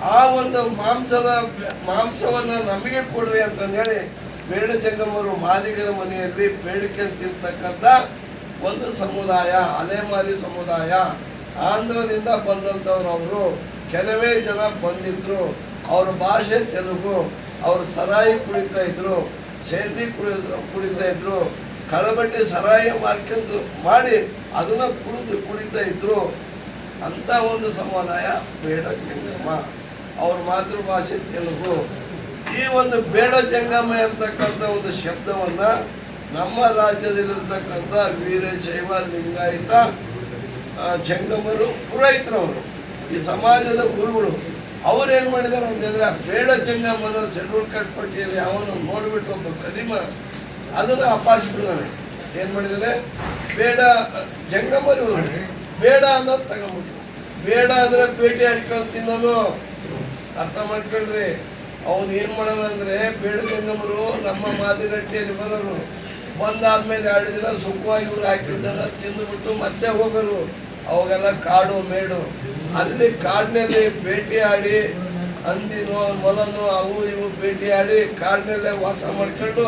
ಆ ಒಂದು ಮಾಂಸದ ಮಾಂಸವನ್ನು ನಮಗೆ ಕೊಡ್ರಿ ಅಂತಂದೇಳಿ ಬೇಡ ಜಂಗಮರು ಮಾದಿಗರ ಮನೆಯಲ್ಲಿ ಬೇಡಿಕೆ ತಿಂತಕ್ಕಂಥ ಒಂದು ಸಮುದಾಯ, ಅಲೆಮಾರಿ ಸಮುದಾಯ. ಆಂಧ್ರದಿಂದ ಬಂದಂಥವ್ರು ಅವರು ಕೆಲವೇ ಜನ ಬಂದಿದ್ರು, ಅವ್ರ ಭಾಷೆ ತೆಲುಗು, ಅವರು ಸರಾಯಿ ಕುಡಿತಾ ಇದ್ರು, ಸೇದಿ ಕುಡಿ, ಕುಡಿತಾ ಇದ್ರು, ಕಳಬಟ್ಟೆ ಸರಾಯಿ ಮಾಡ್ಕೊಂಡು ಮಾಡಿ ಅದನ್ನು ಕುಡಿದು ಕುಡಿತಾ ಇದ್ರು. ಅಂತ ಒಂದು ಸಮುದಾಯ ಬೇಡ ಜಂಗಮ ಅವ್ರ ಮಾತೃಭಾಷೆ ತೆಲುಗು. ಈ ಒಂದು ಬೇಡ ಜಂಗಮ ಅಂತಕ್ಕಂಥ ಒಂದು ಶಬ್ದವನ್ನು ನಮ್ಮ ರಾಜ್ಯದಲ್ಲಿರ್ತಕ್ಕಂಥ ವೀರಶೈವ ಲಿಂಗಾಯತ ಜಂಗಮರು, ಪುರೋಹಿತರವರು, ಈ ಸಮಾಜದ ಗುರುಗಳು, ಅವ್ರು ಮಾಡಿದ್ದಾರೆ ಮಾಡಿದಾರೆ ಆ ಬೇಡ ಜಂಗಮನ ಶೆಡ್ಯೂಲ್ ಕಟ್ ಪಟ್ಟಿಯಲ್ಲಿ ಅವನು ನೋಡ್ಬಿಟ್ಟು ಒಬ್ಬ ಪ್ರತಿಮ ಅದನ್ನ ಅಪ್ಪಾಸಿಬಿಡ್ತಾನೆ ಏನು ಮಾಡಿದಾನೆ? ಬೇಡ, ಜಂಗಮರು. ಬೇಡ ಅನ್ನೋದು ತಗೊಂಬಿಟ್ಟು ಬೇಡ ಅಂದರೆ ಭೇಟಿ ಆಡ್ಕೊಂಡು ತಿನ್ನೋನು. ಅರ್ಥ ಮಾಡ್ಕೊಳ್ರಿ ಅವ್ನು ಏನ್ ಮಾಡೋಣ ಅಂದ್ರೆ ಬೇಡ ಜಂಗಮರು ನಮ್ಮ ಮಾದಿಗಟ್ಟಿಯಲ್ಲಿ ಬರೋರು ಬಂದಾದ್ಮೇಲೆ ಎರಡು ದಿನ ಸುಖವಾಗಿ ಇವ್ರು ಹಾಕಿದ್ದನ್ನ ತಿಂದುಬಿಟ್ಟು ಮತ್ತೆ ಹೋಗೋರು. ಅವಾಗೆಲ್ಲ ಕಾಡು ಮೇಡು. ಅಲ್ಲಿ ಕಾಡಿನಲ್ಲಿ ಭೇಟಿ ಆಡಿ ಹಂದಿನೋ ಮೊಲನೋ, ಅವು ಇವು ಭೇಟಿ ಆಡಿ ಕಾಡಿನಲ್ಲೇ ವಾಸ ಮಾಡ್ಕೊಂಡು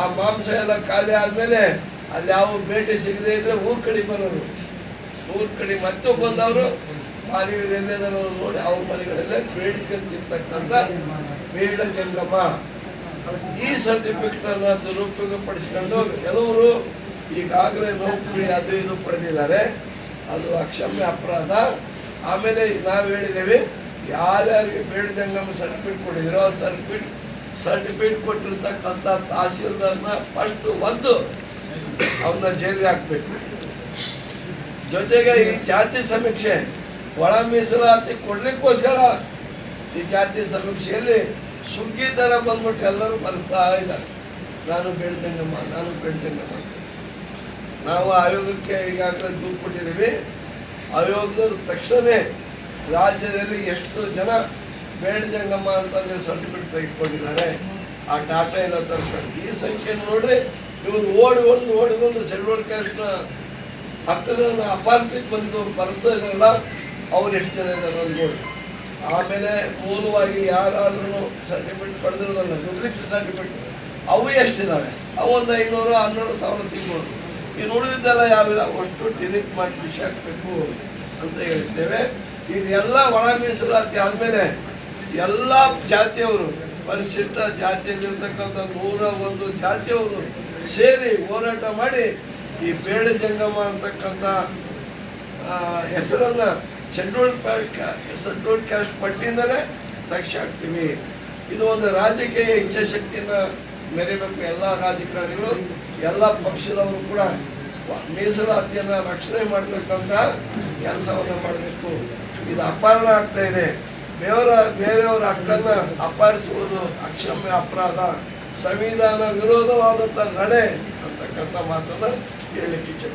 ಆ ಮಾಂಸ ಎಲ್ಲ ಖಾಲಿ ಆದ್ಮೇಲೆ ಅಲ್ಲಿ ಯಾವ ಭೇಟಿ ಸಿಗದೆ ಇದ್ರೆ ಊರ್ ಕಡೆ ಬರೋರು. ಊರ್ ಕಡೆ ಮತ್ತೆ ಬಂದವರು ಎಲ್ಲೆದಾರು ನೋಡಿ ಮನೆಗಳಲ್ಲೇ ಬೇಡಿಕೆ ತಿಂತಕ್ಕಂಥ ಬೇಡ ಜಂಗಮ ಈ ಸರ್ಟಿಫಿಕೇಟ್ ಅನ್ನ ದುರುಪಯೋಗ ಪಡಿಸ್ಕೊಂಡು ಕೆಲವರು ಈಗಾಗಲೇ ನೌಕರಿ ಅದು ಇದು ಪಡೆದಿದ್ದಾರೆ. ಅದು ಅಕ್ಷಮ್ಯ ಅಪರಾಧ. ಆಮೇಲೆ ನಾವು ಹೇಳಿದ್ದೇವೆ, ಯಾರ್ಯಾರಿಗೆ ಬೇಡ ಜಂಗಮ ಸರ್ಟಿಫಿಕೇಟ್ ಕೊಟ್ಟಿದ್ರು ಆ ಸರ್ಟಿಫಿಕೇಟ್ ಸರ್ಟಿಫಿಕೇಟ್ ಕೊಟ್ಟಿರ್ತಕ್ಕಂಥ ತಹಸೀಲ್ದಾರ್ನ ಪಟ್ಟು ಒಂದು ಅವನ್ನ ಜೈಲಿಗೆ ಹಾಕ್ಬೇಕು. ಜೊತೆಗೆ ಈ ಜಾತಿ ಸಮೀಕ್ಷೆ ಒಳ ಮೀಸಲಾತಿ ಕೊಡ್ಲಿಕ್ಕೋಸ್ಕರ ಈ ಜಾತಿ ಸಮೀಕ್ಷೆಯಲ್ಲಿ ಸುಗ್ಗಿ ಥರ ಬಂದ್ಬಿಟ್ಟು ಎಲ್ಲರೂ ಬರೆಸ್ತಾ ಇದ್ದಾರೆ. ನಾನು ಬೇಡ್ದಂಗಮ್ಮ ನಾನು ಬೇಡ್ದಂಗಮ್ಮ ನಾವು ಆಯೋಗಕ್ಕೆ ಈಗಾಗಲೇ ದೂರು ಕೊಟ್ಟಿದ್ದೀವಿ. ಆಯೋಗದ ತಕ್ಷಣ ರಾಜ್ಯದಲ್ಲಿ ಎಷ್ಟು ಜನ ಬೇಡಜಂಗಮ್ಮ ಅಂತ ಸರ್ಟಿಫಿಕೇಟ್ ತೆಗೆದುಕೊಂಡಿದ್ದಾರೆ, ಆ ಡಾಟಾ ಎಲ್ಲ ತರಿಸ್ಕೊಂಡು. ಈ ಸಂಖ್ಯೆ ನೋಡ್ರಿ, ಇವರು ಓಡಿ ಒಂದು ಓಡಿ ಒಂದು ಸೆಲ್ವರ್ ಕ್ಯಾಸ್ಟ್ನ ಹಕ್ಕುಗಳನ್ನು ಅಪಾರಿಸ್ಲಿಕ್ಕೆ ಬಂದು ಬರೆಸ್ತಾ ಇದಾರಲ್ಲ ಅವ್ರು ಎಷ್ಟು ಜನ ಇದ್ದಾರೆ ಅನ್ಬೋದು ಆಮೇಲೆ ಮೂಲವಾಗಿ ಯಾರಾದ್ರೂ ಸರ್ಟಿಫಿಕೇಟ್ ಪಡೆದಿರೋದಲ್ಲ ಡುಪ್ಲಿಕೇಟ್ ಸರ್ಟಿಫಿಕೇಟ್ ಅವು ಎಷ್ಟಿದ್ದಾವೆ ಅವು ಒಂದು ಐನೂರು ಹನ್ನೂರು ಸಾವಿರ ಸಿಗ್ಬೋದು. ಈ ನೋಡಿದ್ದೆಲ್ಲ ಯಾವಿಲ್ಲ ಅಷ್ಟು ಡಿಲೀಟ್ ಮಾಡಿ ವಿಷಯ ಹಾಕಬೇಕು ಅಂತ ಹೇಳ್ತೇವೆ ಇದೆಲ್ಲ ಒಳ ಮೀಸಲಾತಿ ಆದಮೇಲೆ ಎಲ್ಲ ಜಾತಿಯವರು, ಪರಿಶಿಷ್ಟ ಜಾತಿಯಲ್ಲಿರ್ತಕ್ಕಂಥ ನೂರ ಒಂದು ಜಾತಿಯವರು ಸೇರಿ ಹೋರಾಟ ಮಾಡಿ ಈ ಬೇಡ ಜಂಗಮ ಅಂತಕ್ಕಂಥ ಹೆಸರನ್ನ ಶೆಡ್ಯೂಲ್ಡ್ ಶೆಡ್ಯೂಲ್ಡ್ ಕ್ಯಾಸ್ಟ್ ಪಟ್ಟಿಯಿಂದಲೇ ಸಾಕ್ಷಿ ಹಾಕ್ತೀವಿ ಇದು ಒಂದು ರಾಜಕೀಯ ಇಚ್ಛಾಶಕ್ತಿಯನ್ನು ಮೆರಿಬೇಕು. ಎಲ್ಲ ರಾಜಕಾರಣಿಗಳು, ಎಲ್ಲ ಪಕ್ಷದವರು ಕೂಡ ಮೀಸಲಾತಿಯನ್ನು ರಕ್ಷಣೆ ಮಾಡತಕ್ಕಂಥ ಕೆಲಸವನ್ನು ಮಾಡಬೇಕು. ಇದು ಅಪಹರಣ ಆಗ್ತಾ ಇದೆ. ಬೇವರ, ಬೇರೆಯವರ ಹಕ್ಕನ್ನು ಅಪಹರಿಸುವುದು ಅಕ್ಷಮ್ಯ ಅಪರಾಧ. ಸಂವಿಧಾನ ವಿರೋಧವಾದಂಥ ನಡೆ ಅಂತಕ್ಕಂಥ ಮಾತನ್ನು ಹೇಳಲಿಕ್ಕೆ